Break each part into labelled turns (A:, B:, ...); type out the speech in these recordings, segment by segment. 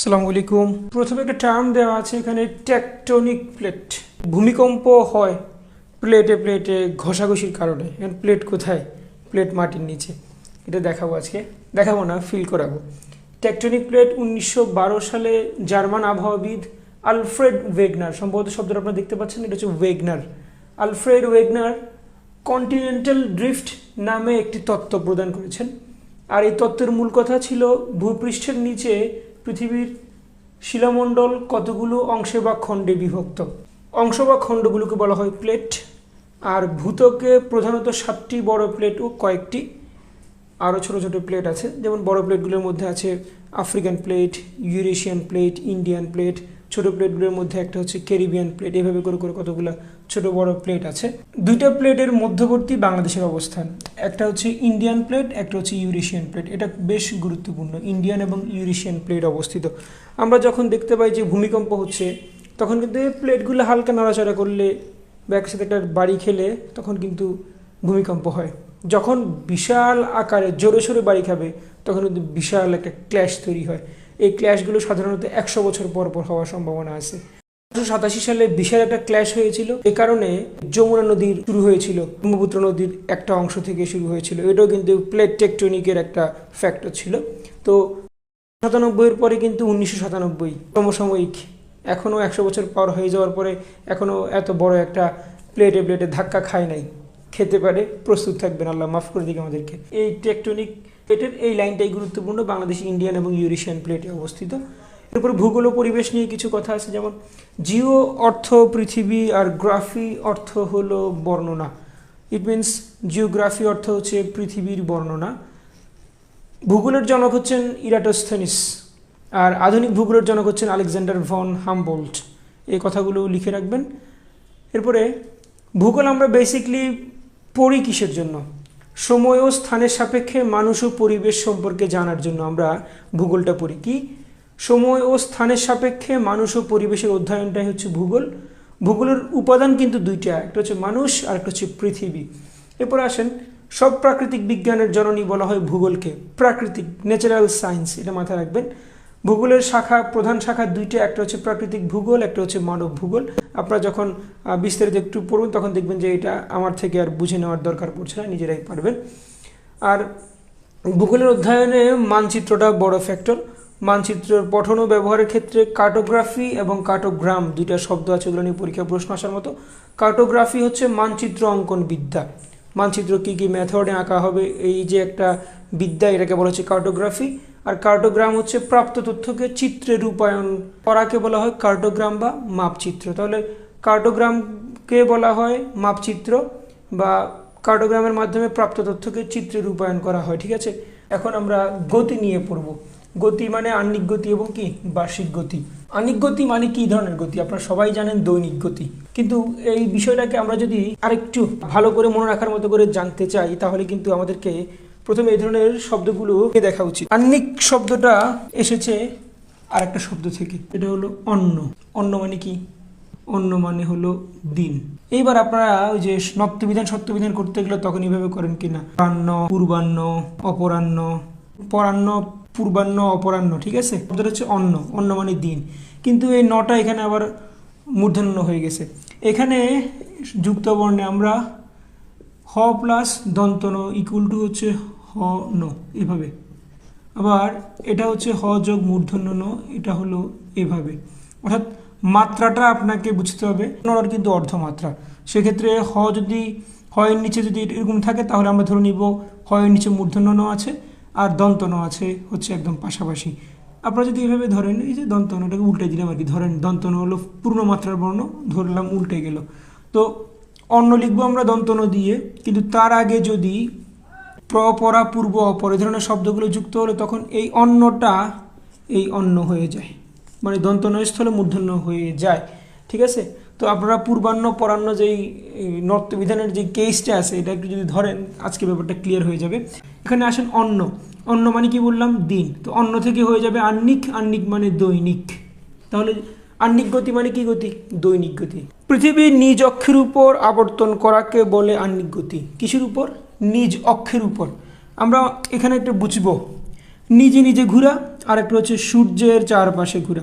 A: আসসালামু আলাইকুম। প্রথমে একটা টার্ম দেওয়া আছে, এখানে টেকটনিক প্লেট ভূমিকম্প হয় প্লেটে প্লেটে ঘষাঘষির কারণে। এখন প্লেট কোথায়? প্লেট মাটির নিচে। এটা দেখাবো আজকে। দেখাবো না ফিল করাবো। টেকটনিক প্লেট উনিশশো বারো সালে জার্মান আবহাওয়াবিদ আলফ্রেড ওয়েগনার, সম্ভবত শব্দটা আপনারা দেখতে পাচ্ছেন, এটা হচ্ছে Wegener. Alfred Wegener continental drift নামে একটি তত্ত্ব প্রদান করেছেন। আর এই তত্ত্বের মূল কথা ছিল ভূপৃষ্ঠের নিচে পৃথিবীর শিলামণ্ডল কতগুলো অংশে বা খণ্ডে বিভক্ত? অংশ বা খণ্ডগুলোকে বলা হয় প্লেট, আর ভূতকে প্রধানত সাতটি বড় প্লেট ও কয়েকটি আরও ছোট ছোট প্লেট আছে। যেমন বড় প্লেটগুলোর মধ্যে আছে African plate, Eurasian plate, Indian plate ছোট প্লেটগুলোর মধ্যে একটা হচ্ছে ক্যারিবিয়ান প্লেট এভাবে করে করে কতগুলো ছোট বড় প্লেট আছে। দুইটা প্লেটের মধ্যবর্তী বাংলাদেশের অবস্থান। একটা হচ্ছে ইন্ডিয়ান প্লেট একটা হচ্ছে ইউরেশিয়ান প্লেট এটা বেশ গুরুত্বপূর্ণ ইন্ডিয়ান এবং ইউরেশিয়ান প্লেট অবস্থিত। আমরা যখন দেখতে পাই যে ভূমিকম্প হচ্ছে, তখন কিন্তু এই প্লেটগুলো হালকা নাড়াচাড়া করলে বা একসাথে একটা বাড়ি খেলে তখন কিন্তু ভূমিকম্প হয়। যখন বিশাল আকারে জোরে সোরে বাড়ি খাবে, তখন কিন্তু বিশাল একটা ক্ল্যাশ তৈরি হয়। এই ক্ল্যাশগুলো সাধারণত একশো বছর পর পর হওয়ার সম্ভাবনা আছে। সাতাশি সালে বিশাল একটা ক্ল্যাশ হয়েছিল। এ কারণে যমুনা নদীর শুরু হয়েছিল। ব্রহ্মপুত্র নদীর একটা অংশ থেকে শুরু হয়েছিল। এটাও কিন্তু প্লেট টেকটনিকের একটা ফ্যাক্টর ছিল। তো সাতানব্বইয়ের পরে কিন্তু উনিশশো সাতানব্বই সমসাময়িক। এখনও একশো বছর পার হয়ে যাওয়ার পরে এখনও এত বড় একটা প্লেটে প্লেটে ধাক্কা খায় নাই। খেতে পারে, প্রস্তুত থাকবেন, আল্লাহ মাফ করে দিকে আমাদেরকে। এই টেকটনিক প্লেটের এই লাইনটাই গুরুত্বপূর্ণ, বাংলাদেশ, ইন্ডিয়ান এবং ইউরেশিয়ান প্লেটে অবস্থিত। এরপর ভূগোল পরিবেশ নিয়ে কিছু কথা আছে, যেমন জিও অর্থ, পৃথিবী আর গ্রাফি অর্থ হলো বর্ণনা। ইট মিনস জিওগ্রাফি অর্থ হচ্ছে পৃথিবীর বর্ণনা। ভূগোলের জনক হচ্ছেন ইরাটোস্থেনিস, আর আধুনিক ভূগোলের জনক হচ্ছেন আলেকজান্ডার ভন হামবোল্ট। এই কথাগুলো লিখে রাখবেন। এরপরে ভূগোল আমরা বেসিকলি পড়ি কিসের জন্য? সময় ও স্থানের সাপেক্ষে মানুষ ও পরিবেশ সম্পর্কে জানার জন্য আমরা ভূগোলটা পড়ি। কি? সময় ও স্থানের সাপেক্ষে মানুষ ও পরিবেশের অধ্যয়নটাই হচ্ছে ভূগোল। ভূগোলের উপাদান কিন্তু দুইটা, একটা হচ্ছে মানুষ আর একটা হচ্ছে পৃথিবী। এরপরে আসেন, সব প্রাকৃতিক বিজ্ঞানের জননী বলা হয় ভূগোলকে। প্রাকৃতিক ন্যাচারাল সায়েন্স এটা মাথায় রাখবেন। ভূগোলের শাখা, প্রধান শাখা দুইটা, একটা হচ্ছে প্রাকৃতিক ভূগোল, একটা হচ্ছে মানব ভূগোল। আপনারা যখন বিস্তারিত একটু পড়বেন, তখন দেখবেন যে এটা আমার থেকে আর বুঝে নেওয়ার দরকার পড়ছে না, নিজেরাই পারবেন। আর ভূগোলের অধ্যয়নে মানচিত্রটা বড় ফ্যাক্টর মানচিত্রের পঠন ও ব্যবহারের ক্ষেত্রে কার্টোগ্রাফি এবং কার্টোগ্রাম দুইটা শব্দ আছে ওগুলো নিয়ে পরীক্ষা প্রশ্ন আসার মতো। কার্টোগ্রাফি হচ্ছে মানচিত্র অঙ্কন বিদ্যা। মানচিত্র কী কী মেথডে আঁকা হবে, এই যে একটা বিদ্যা, এটাকে বলা হচ্ছে কার্টোগ্রাফি আর কার্টোগ্রাম হচ্ছে প্রাপ্ত তথ্যকে চিত্রে রূপায়ণ করাকে বলা হয় কার্টোগ্রাম বা মাপচিত্র। তাহলে কার্টোগ্রামকে বলা হয় মাপচিত্র বা কার্টোগ্রামের মাধ্যমে প্রাপ্ত তথ্যকে চিত্রে রূপায়ণ করা হয়, ঠিক আছে? এখন আমরা গতি নিয়ে পড়ব। গতি মানে আহ্নিক গতি এবং কি? বার্ষিক গতি। আহ্নিক গতি মানে কি ধরনের গতি? আপনারা সবাই জানেন দৈনিক গতি। কিন্তু এই বিষয়টাকে আমরা যদি আরেকটু ভালো করে মনে রাখার মতো করে জানতে চাই, তাহলে কিন্তু আমাদেরকে প্রথমে এই ধরনের শব্দগুলো দেখা উচিত। আহ্নিক শব্দটা এসেছে আর একটা শব্দ থেকে। এটা হলো অন্ন। অন্ন মানে কি? অন্য মানে হলো দিন। এইবার আপনারা ওই যে নত্যবিধান সত্যবিধান করতে গেলে তখন এইভাবে করেন কিনা? পূর্বাহ্ন পূর্বাহ্ন অপরাহ্ন। পরাহ্ন, পূর্বাহ্ন, অপরাহ্ন, ঠিক আছে? শব্দটা হচ্ছে অন্ন। অন্ন মানে দিন। কিন্তু এই নটা এখানে আবার মূর্ধন্য হয়ে গেছে। এখানে যুক্ত বর্ণে আমরা হ প্লাস দন্তন ইকুয়াল টু হচ্ছে হ, ন, এভাবে। আবার এটা হচ্ছে হ যোগ মূর্ধন্য, ন, এটা হলো এভাবে। অর্থাৎ মাত্রাটা আপনাকে বুঝতে হবে নর কিন্তু অর্ধমাত্রা। সেক্ষেত্রে হ যদি, হয়ের নিচে যদি এরকম থাকে, তাহলে আমরা ধরে নিব হয়ের নিচে মূর্ধন্য, ন আছে, আর দন্ত, ন আছে, হচ্ছে একদম পাশাপাশি। আপনারা যদি এভাবে ধরেন, এই যে দন্ত, নটাকে উল্টে দিলাম আর কি, ধরেন দন্ত, ন হলো পূর্ণ মাত্রার বর্ণ, ধরলাম উল্টে গেল। তো অন্য লিখব আমরা দন্তন দিয়ে, কিন্তু তার আগে যদি প্রপরা পূর্ব অপর এই ধরনের শব্দগুলো যুক্ত হলে তখন এই অন্নটা এই অন্ন হয়ে যায়। মানে দন্তনয় স্থলে মূর্ধন্য হয়ে যায়। ঠিক আছে? তো আপনারা পূর্বাহ্ন পরাহ্ন যেই নর্তবিধানের যে কেসটা আছে, এটা একটু যদি ধরেন, আজকে ব্যাপারটা ক্লিয়ার হয়ে যাবে। এখানে আসেন অন্ন। অন্ন মানে কি বললাম? দিন। তো অন্ন থেকে হয়ে যাবে আন্নিক আন্নিক মানে দৈনিক। তাহলে আন্নিক গতি মানে কি গতি? দৈনিক গতি। পৃথিবীর নিজ অক্ষের উপর আবর্তন করাকে বলে আন্নিক গতি। কিসের উপর? নিজ অক্ষের উপর। আমরা এখানে একটা বুঝব। নিজে নিজে ঘোরা আর একটা হচ্ছে সূর্যের চারপাশে ঘোরা।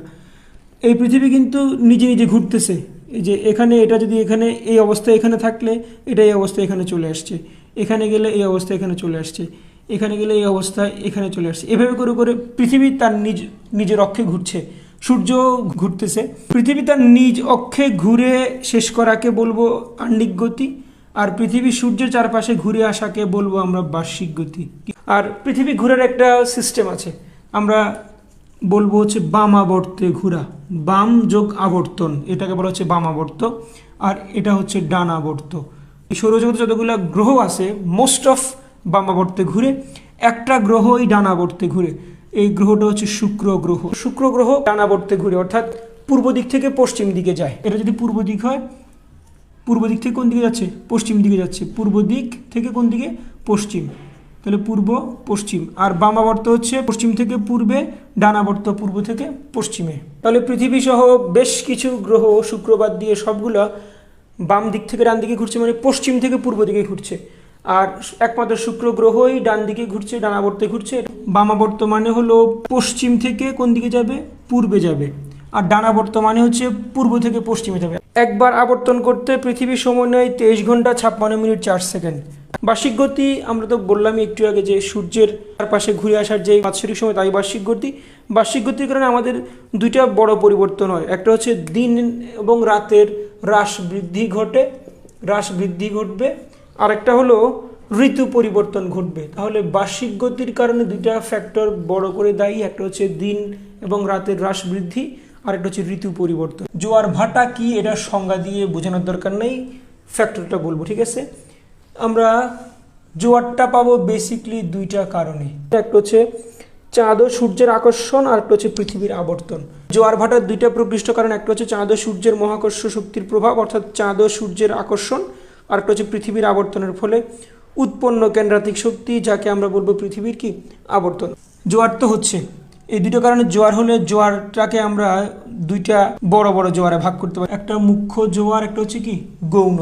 A: এই পৃথিবী কিন্তু নিজে নিজে ঘুরতেছে। এই যে এখানে এটা যদি এখানে, এই অবস্থায় এখানে থাকলে এটা এই অবস্থায় এখানে চলে আসছে। এখানে গেলে এই অবস্থা এখানে চলে আসছে। এখানে গেলে এই অবস্থায় এখানে চলে আসছে। এভাবে করে করে পৃথিবী তার নিজ, নিজের অক্ষে ঘুরছে। সূর্য ঘুরতেছে। পৃথিবী তার নিজ অক্ষে ঘুরে শেষ করাকে বলব আন্নিক গতি। আর পৃথিবী সূর্যের চারপাশে ঘুরে আসাকে বলব আমরা বার্ষিক গতি। আর পৃথিবী ঘুরের একটা সিস্টেম আছে। আমরা বলব হচ্ছে বাম আবর্তে ঘোরা। বাম যোগ আবর্তন, এটাকে বলা হচ্ছে বাম আবর্ত। আর এটা হচ্ছে ডান আবর্ত। এই সৌরজগতে যতগুলো গ্রহ আছে মোস্ট অফ বাম আবর্তে ঘুরে, একটা গ্রহই ডান আবর্তে ঘুরে। এই গ্রহটা হচ্ছে শুক্র গ্রহ। শুক্র গ্রহ ডান আবর্তে ঘুরে, অর্থাৎ পূর্ব দিক থেকে পশ্চিম দিকে যায়। এটা যদি পূর্ব দিক হয় পূর্ব দিক থেকে কোন দিকে যাচ্ছে? পশ্চিম দিকে যাচ্ছে। পূর্ব দিক থেকে কোন দিকে? পশ্চিম। তাহলে পূর্ব, পশ্চিম। আর বামাবর্ত হচ্ছে পশ্চিম থেকে পূর্বে ডানাবর্ত পূর্ব থেকে পশ্চিমে। তাহলে পৃথিবী সহ বেশ কিছু গ্রহ শুক্রবার দিয়ে সবগুলো বাম দিক থেকে ডান দিকে ঘুরছে মানে পশ্চিম থেকে পূর্ব দিকে ঘুরছে। আর একমাত্র শুক্র গ্রহই ডান দিকে ঘুরছে ডানাবর্তে ঘুরছে। বামাবর্ত মানে হলো পশ্চিম থেকে কোন দিকে যাবে? পূর্বে যাবে। আর ডানাবর্ত মানে হচ্ছে পূর্ব থেকে পশ্চিমে যাবে। একবার আবর্তন করতে পৃথিবীর সময় নেয় তেইশ ঘণ্টা ছাপ্পান্ন মিনিট চার সেকেন্ড। বার্ষিক গতি, আমরা তো বললামই একটু আগে যে সূর্যের চারপাশে ঘুরে আসার যে বাৎসরিক সময়, তাই বার্ষিক গতি। বার্ষিক গতির কারণে আমাদের দুইটা বড় পরিবর্তন হয়। একটা হচ্ছে দিন এবং রাতের হ্রাস বৃদ্ধি ঘটে, হ্রাস বৃদ্ধি ঘটবে। আরেকটা হলো ঋতু পরিবর্তন ঘটবে। তাহলে বার্ষিক গতির কারণে দুইটা ফ্যাক্টর বড় করে দায়ী। একটা হচ্ছে দিন এবং রাতের হ্রাস বৃদ্ধি। আর একটা হচ্ছে ঋতু পরিবর্তন। জোয়ার ভাটা কি, এটা সংজ্ঞা দিয়ে বোঝানোর দরকার নেই। ফ্যাক্টরটা বলব, ঠিক আছে? আমরা জোয়ারটা পাবো বেসিকলি দুইটা কারণে। একটা হচ্ছে চাঁদ ও সূর্যের আকর্ষণ, আর একটা হচ্ছে পৃথিবীর আবর্তন। জোয়ার ভাটার দুইটা প্রকৃষ্ট কারণ, একটা হচ্ছে চাঁদ ও সূর্যের মহাকর্ষ শক্তির প্রভাব, অর্থাৎ চাঁদ ও সূর্যের আকর্ষণ, আর একটা হচ্ছে পৃথিবীর আবর্তনের ফলে উৎপন্ন কেন্দ্রাতিক শক্তি, যাকে আমরা বলব পৃথিবীর কি? আবর্তন। জোয়ার তো হচ্ছে। এই দুটো কারণে জোয়ার হলে জোয়ারটাকে আমরা দুইটা বড় বড় জোয়ারে ভাগ করতে পারি। একটা মুখ্য জোয়ার, একটা হচ্ছে কি? গৌণ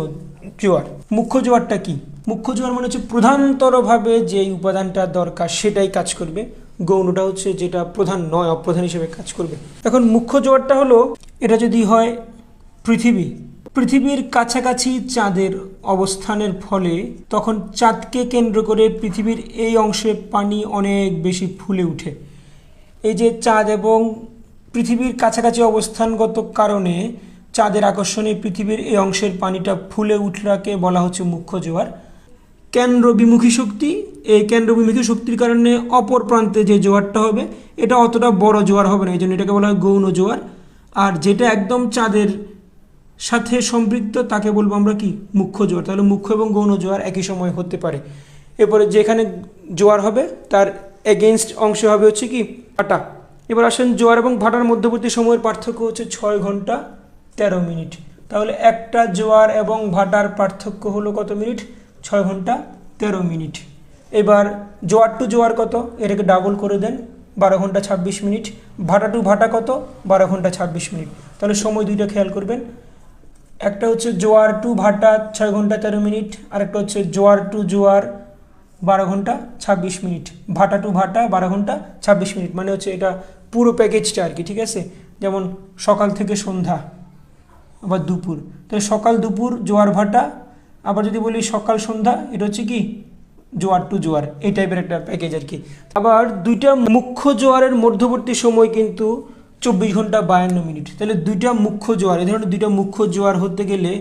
A: জোয়ার। মুখ্য জোয়ারটা কি? মুখ্য জোয়ার মানে হচ্ছে প্রধানতরভাবে যে উপাদানটা দরকার সেটাই কাজ করবে। গৌণটা হচ্ছে যেটা প্রধান নয়, অপ্রধান হিসেবে কাজ করবে। এখন মুখ্য জোয়ারটা হলো, এটা যদি হয় পৃথিবী। পৃথিবীর কাছাকাছি চাঁদের অবস্থানের ফলে তখন চাঁদকে কেন্দ্র করে পৃথিবীর এই অংশে পানি অনেক বেশি ফুলে ওঠে এই যে চাঁদ এবং পৃথিবীর কাছাকাছি অবস্থানগত কারণে চাঁদের আকর্ষণে পৃথিবীর এই অংশের পানিটা ফুলে উঠলাকে বলা হচ্ছে মুখ্য জোয়ার। কেন্দ্র বিমুখী শক্তি, এই কেন্দ্র বিমুখী শক্তির কারণে অপর প্রান্তে যে জোয়ারটা হবে, এটা অতটা বড় জোয়ার হবে না, এই জন্য এটাকে বলা হয় গৌণ জোয়ার। আর যেটা একদম চাঁদের সাথে সম্পৃক্ত, তাকে বলব আমরা কি? মুখ্য জোয়ার। তাহলে মুখ্য এবং গৌণ জোয়ার একই সময় হতে পারে। এরপরে যেখানে জোয়ার হবে, তার এগেনস্ট অংশ হবে হচ্ছে কি, ভাটা। এবার আসেন জোয়ার এবং ভাটার মধ্যবর্তী সময়ের পার্থক্য হচ্ছে ছয় ঘণ্টা তেরো মিনিট। তাহলে একটা জোয়ার এবং ভাটার পার্থক্য হলো কত মিনিট? ছয় ঘণ্টা তেরো মিনিট। এবার জোয়ার টু জোয়ার কত? এটাকে ডাবল করে দেন, বারো ঘণ্টা ছাব্বিশ মিনিট। ভাটা টু ভাটা কত? বারো ঘণ্টা ছাব্বিশ মিনিট। তাহলে সময় দুইটা খেয়াল করবেন। একটা হচ্ছে জোয়ার টু ভাটা, ছয় ঘণ্টা তেরো মিনিট। আর একটা হচ্ছে জোয়ার টু জোয়ার বারো ঘণ্টা ছাব্বিশ মিনিট। ভাটা টু ভাটা বারো ঘণ্টা ছাব্বিশ মিনিট। মানে হচ্ছে এটা পুরো প্যাকেজটা আর কি, ঠিক আছে? যেমন সকাল থেকে সন্ধ্যা, আবার দুপুর। তো সকাল, দুপুর, জোয়ার, ভাটা, আবার যদি বলি সকাল, সন্ধ্যা, এটা হচ্ছে কি? জোয়ার টু জোয়ার, এই টাইপের একটা প্যাকেজ আর কি। আবার দুইটা মুখ্য জোয়ারের মধ্যবর্তী সময় কিন্তু চব্বিশ ঘণ্টা বায়ান্ন মিনিট। তাহলে দুইটা মুখ্য জোয়ার, এই ধরনের দুইটা মুখ্য জোয়ার হতে গেলে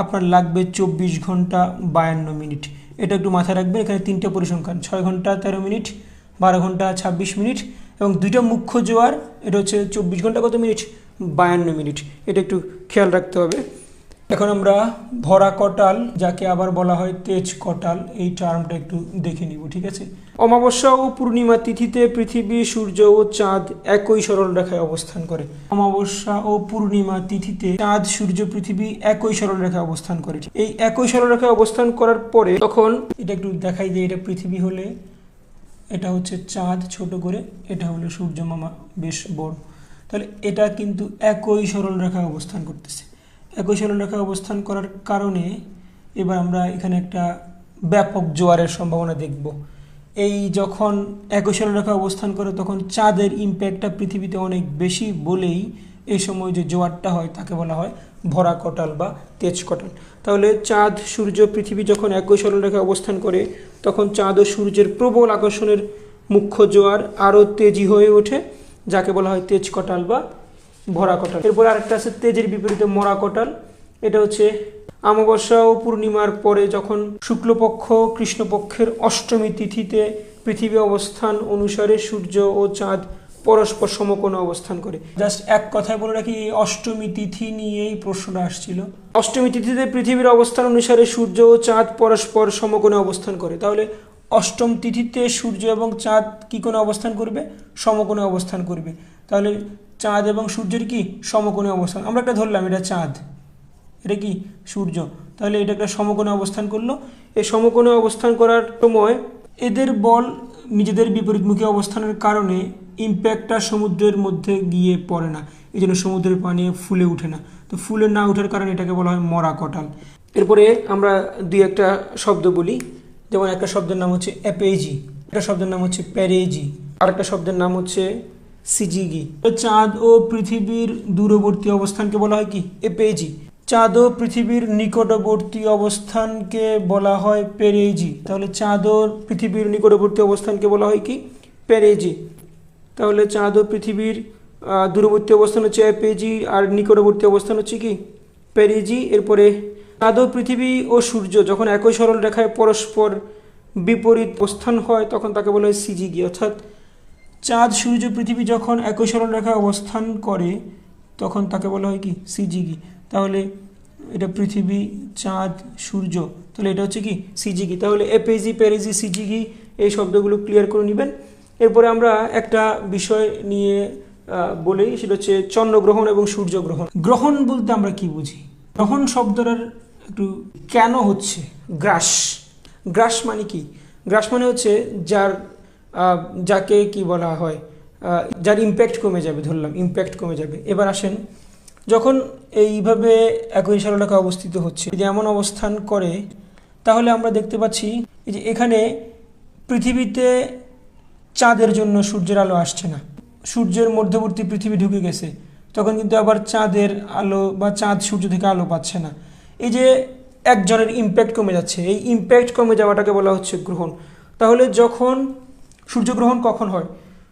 A: আপনার লাগবে চব্বিশ ঘণ্টা বায়ান্ন মিনিট। এটা একটু মাথায় রাখবেন, এখানে তিনটে পরিসংখ্যান, ছয় ঘণ্টা তেরো মিনিট, বারো ঘণ্টা ছাব্বিশ মিনিট এবং দুইটা মুখ্য জোয়ার, এটা হচ্ছে চব্বিশ ঘণ্টা কত মিনিট? বায়ান্ন মিনিট। এটা একটু খেয়াল রাখতে হবে। এখন আমরা ভরা কটাল, যাকে আবার বলা হয় তেজ কটাল, এই টার্মটা একটু দেখে নিব, ঠিক আছে? অমাবস্যা ও পূর্ণিমা তিথিতে পৃথিবী, সূর্য ও চাঁদ একই সরল রেখায় অবস্থান করে। অমাবস্যা ও পূর্ণিমা তিথিতে চাঁদ, সূর্য, পৃথিবী একই সরল রেখায় অবস্থান করে। এই একই সরল রেখায় অবস্থান করার পরে তখন এটা একটু দেখাই যে এটা পৃথিবী হলে এটা হচ্ছে চাঁদ ছোট করে, এটা হলো সূর্য মামা বেশ বড়। তাহলে এটা কিন্তু একই সরল রেখায় অবস্থান করতেছে। একই সরল রেখায় অবস্থান করার কারণে এবার আমরা এখানে একটা ব্যাপক জোয়ারের সম্ভাবনা দেখব। এই যখন একই রেখা অবস্থান করে, তখন চাঁদের ইম্প্যাক্টটা পৃথিবীতে অনেক বেশি বলেই এই সময় যে জোয়ারটা হয়, তাকে বলা হয় ভরা কটাল বা তেজ কটাল। তাহলে চাঁদ, সূর্য পৃথিবী যখন একই রেখায় অবস্থান করে, তখন চাঁদ ও সূর্যের প্রবল আকর্ষণের মুখ্য জোয়ার আরও তেজি হয়ে ওঠে, যাকে বলা হয় তেজ কটাল বা ভরা কটাল এরপর আরেকটা আছে তেজের বিপরীতে মরা কটাল এটা হচ্ছে অমাবস্যা ও পূর্ণিমার পরে যখন শুক্লপক্ষ কৃষ্ণপক্ষের অষ্টমী তিথিতে পৃথিবী অবস্থান অনুসারে সূর্য ও চাঁদ পরস্পর সমকোণে অবস্থান করে। জাস্ট এক কথায় বলে রাখি, এই অষ্টমী তিথি নিয়েই প্রশ্নটা আসছিল। অষ্টমী তিথিতে পৃথিবীর অবস্থান অনুসারে সূর্য ও চাঁদ পরস্পর সমকোণে অবস্থান করে। তাহলে অষ্টম তিথিতে সূর্য এবং চাঁদ কি কোণে অবস্থান করবে? সমকোণে অবস্থান করবে। তাহলে চাঁদ এবং সূর্যের কি সমকোণে অবস্থান? আমরা একটা ধরলাম, এটা চাঁদ। এটা কি? সূর্য। তাহলে এটা একটা সমকোণে অবস্থান করল। এই সমকোণে অবস্থান করার সময় এদের বল নিজেদের বিপরীতমুখী অবস্থানের কারণে ইম্প্যাক্টটা সমুদ্রের মধ্যে গিয়ে পড়ে না। এই জন্য সমুদ্রের পানি ফুলে ওঠে না। তো ফুলে না ওঠার কারণে এটাকে বলা হয় মরা কটাল। এরপরে আমরা দুই একটা শব্দ বলি। যেমন একটা শব্দের নাম হচ্ছে অ্যাপেজি একটা শব্দের নাম হচ্ছে প্যারেজি আর একটা শব্দের নাম হচ্ছে সিজিগি। চাঁদ ও পৃথিবীর দূরবর্তী অবস্থানকে বলা হয় কি? এপেজি চাঁদ ও পৃথিবীর নিকটবর্তী অবস্থানকে বলা হয় পেরেজি তাহলে চাঁদ ও পৃথিবীর নিকটবর্তী অবস্থানকে বলা হয় কি? পেরেজি তাহলে চাঁদ ও পৃথিবীর দূরবর্তী অবস্থান হচ্ছে এপেজি আর নিকটবর্তী অবস্থান হচ্ছে কি? পেরেজি এরপরে চাঁদ ও পৃথিবী ও সূর্য যখন একই সরল রেখায় পরস্পর বিপরীত অবস্থান হয়, তখন তাকে বলা হয় সিজিগি। অর্থাৎ চাঁদ, সূর্য, পৃথিবী যখন একই সরল রেখায় অবস্থান করে, তখন তাকে বলা হয় কি? সিজিগি। তাহলে এটা পৃথিবী, চাঁদ, সূর্য। তাহলে এটা হচ্ছে কি? সিজিগি। তাহলে এপেজি, পেরেজি, সিজিগি এই শব্দগুলো ক্লিয়ার করে নেবেন। এরপরে আমরা একটা বিষয় নিয়ে বলি, সেটা হচ্ছে চন্দ্রগ্রহণ এবং সূর্যগ্রহণ। গ্রহণ বলতে আমরা কি বুঝি? গ্রহণ শব্দটার একটু কেন হচ্ছে? গ্রাস। গ্রাস মানে কি? গ্রাস মানে হচ্ছে যার যাকে কি বলা হয় যার ইম্প্যাক্ট কমে যাবে, ধরলাম ইম্প্যাক্ট কমে যাবে। এবার আসেন, যখন এইভাবে একই সরলরেখা অবস্থিত হচ্ছে, যদি এমন অবস্থান করে, তাহলে আমরা দেখতে পাচ্ছি যে এখানে পৃথিবীতে চাঁদের জন্য সূর্যের আলো আসছে না। সূর্যের মধ্যবর্তী পৃথিবী ঢুকে গেছে, তখন কিন্তু আবার চাঁদের আলো বা চাঁদ সূর্য থেকে আলো পাচ্ছে না। এই যে একজনের ইম্প্যাক্ট কমে যাচ্ছে, এই ইম্প্যাক্ট কমে যাওয়াটাকে বলা হচ্ছে গ্রহণ। তাহলে যখন সূর্যগ্রহণ কখন হয়?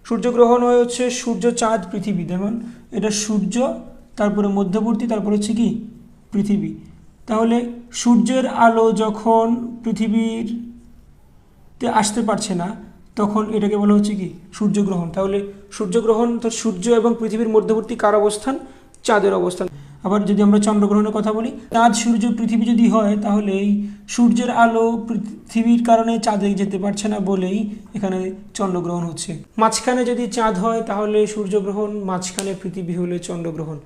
A: সূর্যগ্রহণ হয় হচ্ছে সূর্য চাঁদ পৃথিবী। যেমন এটা সূর্য, তারপরে মধ্যবর্তী, তারপরে হচ্ছে কি? পৃথিবী। তাহলে সূর্যের আলো যখন পৃথিবীর তে আসতে পারছে না, তখন এটাকে বলা হচ্ছে কি? সূর্যগ্রহণ। তাহলে সূর্যগ্রহণ, তো সূর্য এবং পৃথিবীর মধ্যবর্তী কার অবস্থান? চাঁদের অবস্থান। আবার যদি আমরা চন্দ্রগ্রহণের কথা বলি, চাঁদ, সূর্য, পৃথিবী যদি হয়, তাহলে এই সূর্যের আলো পৃথিবীর কারণে চাঁদে যেতে পারছে না বলেই এখানে চন্দ্রগ্রহণ হচ্ছে। মাঝখানে যদি চাঁদ হয়, তাহলে সূর্যগ্রহণ, মাঝখানে পৃথিবী হলে চন্দ্রগ্রহণ।